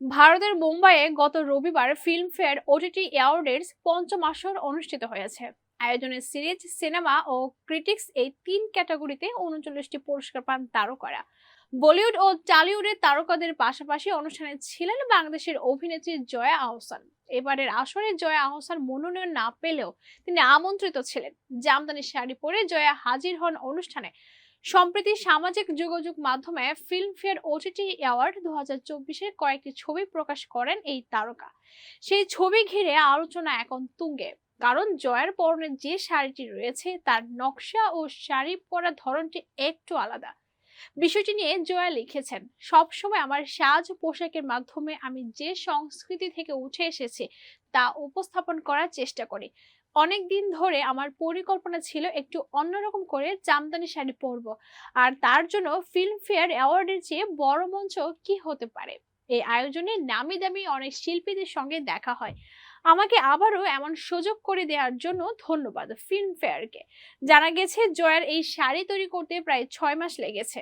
ভারতের মুম্বাইয়ে গত রবিবার ফিল্মফেয়ার ওটিটি অ্যাওয়ার্ডের পঞ্চম আসর অনুষ্ঠিত হয়েছে। আয়োজনের সিরিজ, সিনেমা ও ক্রিটিক্স এই তিন ক্যাটাগরিতে উনচল্লিশটি পুরস্কার পান তারকারা। বলিউড ও টলিউডের তারকাদের পাশাপাশি অনুষ্ঠানে ছিলেন বাংলাদেশের অভিনেত্রী জয়া আহসান। এবারের আসরে জয়া আহসান মনোনয়ন না পেলেও তিনি আমন্ত্রিত ছিলেন। জামদানি শাড়ি পরে জয়া হাজির হন অনুষ্ঠানে। সম্প্রতি সামাজিক যোগাযোগ মাধ্যমে ফিল্মফেয়ার ওটিটি অ্যাওয়ার্ড দু হাজার চব্বিশের কয়েকটি ছবি প্রকাশ করেন এই তারকা। সেই ছবি ঘিরে আলোচনা এখন তুঙ্গে, কারণ জয়ার পরনে যে শাড়িটি রয়েছে তার নকশা ও শাড়ি পরার ধরনটি একটু আলাদা। বিষয়টি নিয়ে জয়া লিখেছেন, সবসময় আমার সাজ পোশাকের মাধ্যমে আমি যে সংস্কৃতি থেকে উঠে এসেছি তা উপস্থাপন করার চেষ্টা করি। অনেক দিন ধরে আমার পরিকল্পনা ছিল একটু অন্যরকম করে জামদানি শাড়ি পরব। আর তার জন্য ফিল্মফেয়ার অ্যাওয়ার্ডের চেয়ে বড় মঞ্চ কি হতে পারে? এই আয়োজনে নামি দামি অনেক শিল্পীদের সঙ্গে দেখা হয়। আমাকে আবারও এমন সুযোগ করে দেওয়ার জন্য ধন্যবাদ ফিল্মফেয়ারকে। জানা গেছে, জয়ার এই শাড়ি তৈরি করতে প্রায় ছয় মাস লেগেছে।